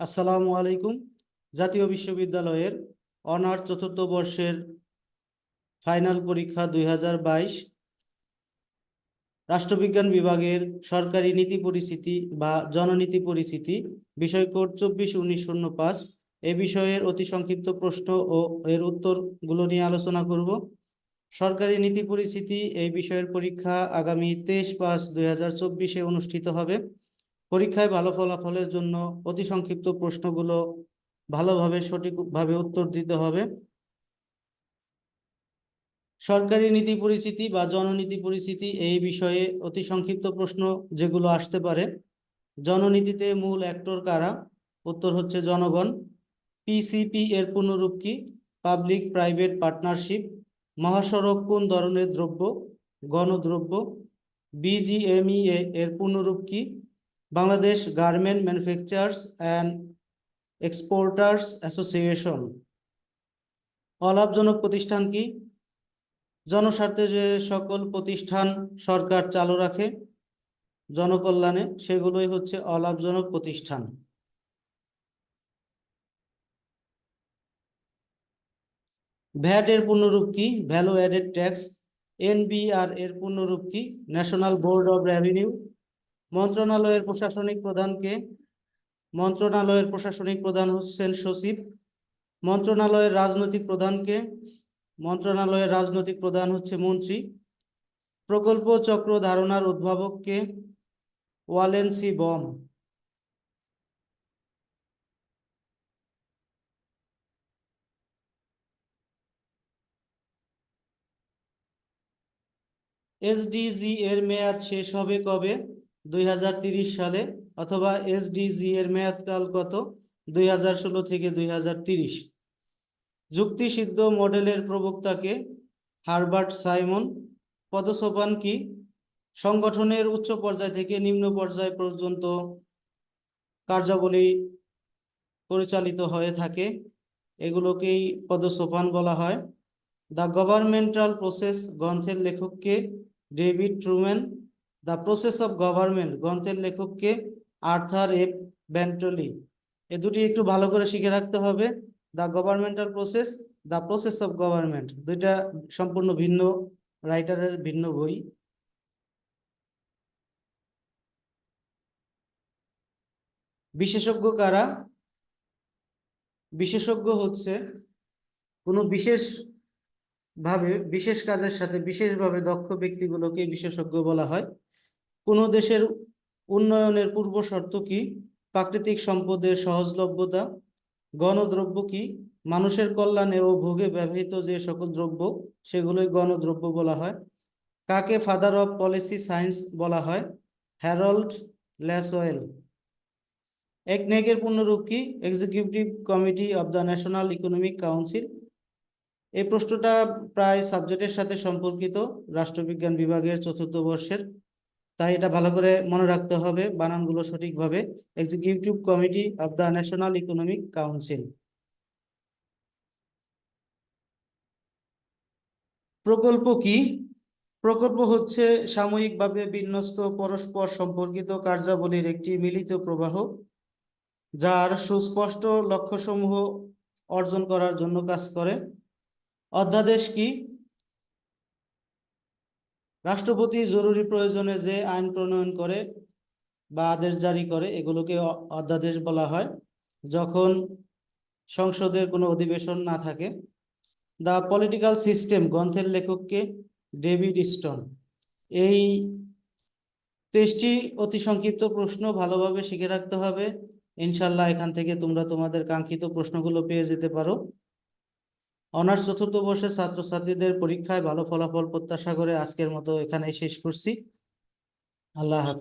আসসালামু আলাইকুম। জাতীয় বিশ্ববিদ্যালয়ের অনার্স চতুর্থ বর্ষের ফাইনাল পরীক্ষা দুই হাজার বাইশ। রাষ্ট্রবিজ্ঞান বিভাগের সরকারি নীতি পরিস্থিতি বা জননীতি পরিস্থিতি বিষয় কোড চব্বিশ উনিশ শূন্য পাঁচ। এ বিষয়ের অতি সংক্ষিপ্ত প্রশ্ন ও এর উত্তরগুলো নিয়ে আলোচনা করব। সরকারি নীতি পরিস্থিতি, এই বিষয়ের পরীক্ষা আগামী তেইশ পাঁচ দুই অনুষ্ঠিত হবে। পরীক্ষায় ভালো ফলাফলের জন্য অতি সংক্ষিপ্ত প্রশ্নগুলো ভালোভাবে, সঠিকভাবে উত্তর দিতে হবে। সরকারি নীতি পরিস্থিতি বা জননীতি পরিস্থিতি এই বিষয়ে অতি সংক্ষিপ্ত প্রশ্ন যেগুলো আসতে পারে। জননীতিতে মূল অ্যাক্টর কারা? উত্তর হচ্ছে জনগণ। পিসিপি এর পূর্ণরূপ কি? পাবলিক প্রাইভেট পার্টনারশিপ মহাসড়ক কোন ধরনের দ্রব্য? গণদ্রব্য। বিজিএমইএ এর পূর্ণরূপ কি? Bangladesh garment manufacturers and exporters association অলাভজনক প্রতিষ্ঠান কি? জনস্বার্থে যে সকল প্রতিষ্ঠান সরকার চালু রাখে, জনকল্যাণে সেগুলোই হচ্ছে অলাভজনক প্রতিষ্ঠান। ভ্যাট এর পূর্ণরূপ কি? Value added tax. এনবিআর এর পূর্ণরূপ কি? National board of revenue. মন্ত্রণালয়ের প্রশাসনিক প্রধানকে, মন্ত্রণালয়ের প্রশাসনিক প্রধান হচ্ছেন সচিব, মন্ত্রণালয়ের রাজনৈতিক প্রধানকে, মন্ত্রণালয়ের রাজনৈতিক প্রধান হচ্ছে মন্ত্রী, প্রকল্প চক্র ধারণার উদ্ভাবককে ওয়ালেন্সি বম। এসডিজি এর মেয়াদ শেষ হবে কবে? দুই সালে অথবা এসডিজি এর মেয়াদকাল কত? দুই থেকে দুই যুক্তিসিদ্ধ মডেলের প্রবক্তাকে হারবার্ট সাইমন, পদসোপান কি? সংগঠনের উচ্চ পর্যায় থেকে নিম্ন পর্যায় পর্যন্ত কার্যাবলী পরিচালিত হয়ে থাকে। এগুলোকেই পদসোপান বলা হয়। দ্য গভর্নমেন্টাল প্রসেস গ্রন্থের লেখককে David Truman the process of government গ্রন্থের লেখককে আর্থার এফ ব্যান্টলি। এ দুটি একটু ভালো করে শিখে রাখতে হবে। The governmental process the process of government দুইটা সম্পূর্ণ ভিন্ন রাইটারের ভিন্ন বই। বিশেষজ্ঞ কারা? বিশেষজ্ঞ হচ্ছে কোনো বিশেষ ভাবে বিশেষ কাজের সাথে বিশেষভাবে দক্ষ ব্যক্তিগুলোকে বিশেষজ্ঞ বলা হয়। কোনো দেশের উন্নয়নের পূর্ব শর্ত কি? প্রাকৃতিক সম্পদের সহজলভ্যতা, গণদ্রব্য কি? মানুষের কল্যাণে ও ভোগে ব্যবহৃত যে সকল দ্রব্য, সেগুলোই গণদ্রব্য বলা হয়। কাকে ফাদার অফ পলিসি সায়েন্স বলা হয়? হ্যারল্ড ল্যাসওয়েল একনেকের পূর্ণরূপ কি? Executive committee of the national economic council এই প্রশ্নটা প্রায় সাবজেক্টের সাথে সম্পর্কিত, রাষ্ট্রবিজ্ঞান বিভাগের চতুর্থ বর্ষের। তাই এটা ভালো করে মনে রাখতে হবে বানানগুলো সঠিকভাবে। Executive committee of the national economic council প্রকল্প কি? প্রকল্প হচ্ছে সাময়িকভাবে বিন্যস্ত পরস্পর সম্পর্কিত কার্যাবলীর একটি মিলিত প্রবাহ, যার সুস্পষ্ট লক্ষ্যসমূহ অর্জন করার জন্য কাজ করে। অধ্যাদেশ কি? রাষ্ট্রপতি জরুরি প্রয়োজনে যে আইন প্রণয়ন করে বা আদেশ জারি করে, এগুলোকে অধ্যাদেশ বলা হয়। যখন সংসদের কোনো অধিবেশন না থাকে, দ্য পলিটিক্যাল সিস্টেম, গ্রন্থের লেখককে ডেভিড স্টোন। এই তেইশটি অতি সংক্ষিপ্ত প্রশ্ন ভালোভাবে শিখে রাখতে হবে। ইনশাল্লাহ এখান থেকে তোমরা তোমাদের কাঙ্ক্ষিত প্রশ্নগুলো পেয়ে যেতে পারো। অনার্স চতুর্থ বর্ষের ছাত্রছাত্রীদের পরীক্ষায় ভালো ফলাফল প্রত্যাশা করে আজকের মতো এখানেই শেষ করছি। আল্লাহ হাফেজ।